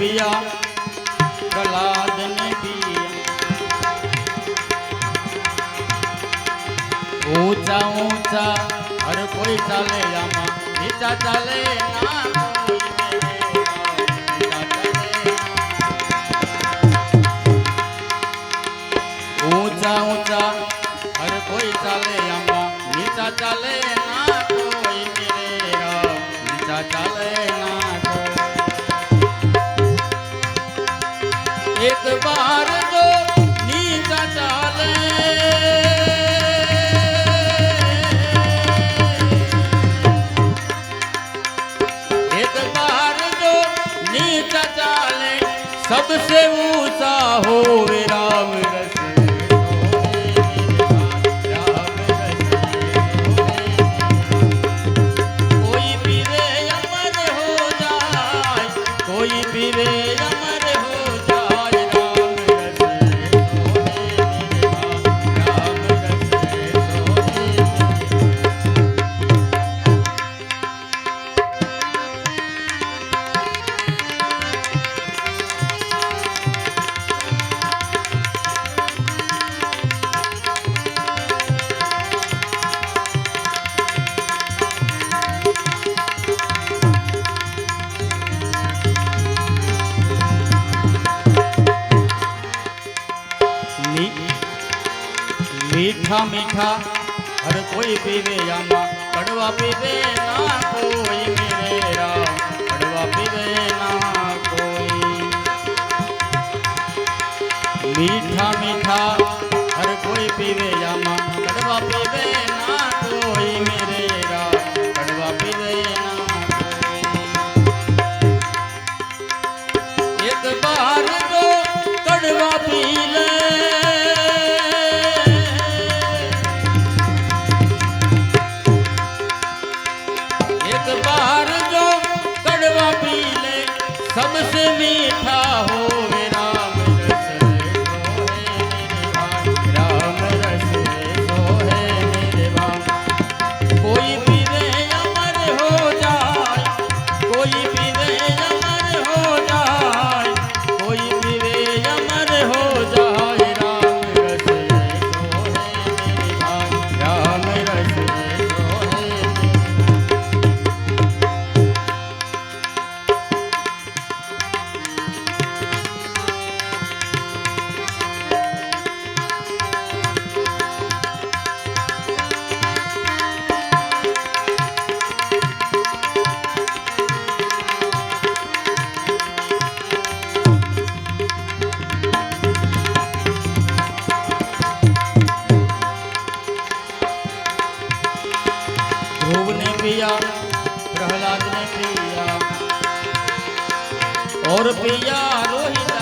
पिया, प्रहलाद ने पिया ऊँचा ऊँचा, हर कोई चाले आमा, नीचा चाले ना ऊँचा ऊँचा, हर कोई चाले आमा, नीचा चाले ना, कोई मेरे नीचा चाले ना एक बार तो नीचा नीचा चाले सबसे ऊँचा हो मीठा मीठा हर कोई पीवे यामा कड़वा पीवे ना कोई मेरे राम कड़वा पीवे ना कोई मीठा मीठा हर कोई पीवे यामा कड़वा पीवे ना कोई मेरे सबसे मीठा पिया प्रहलाद ने पिया और पिया रोहिदास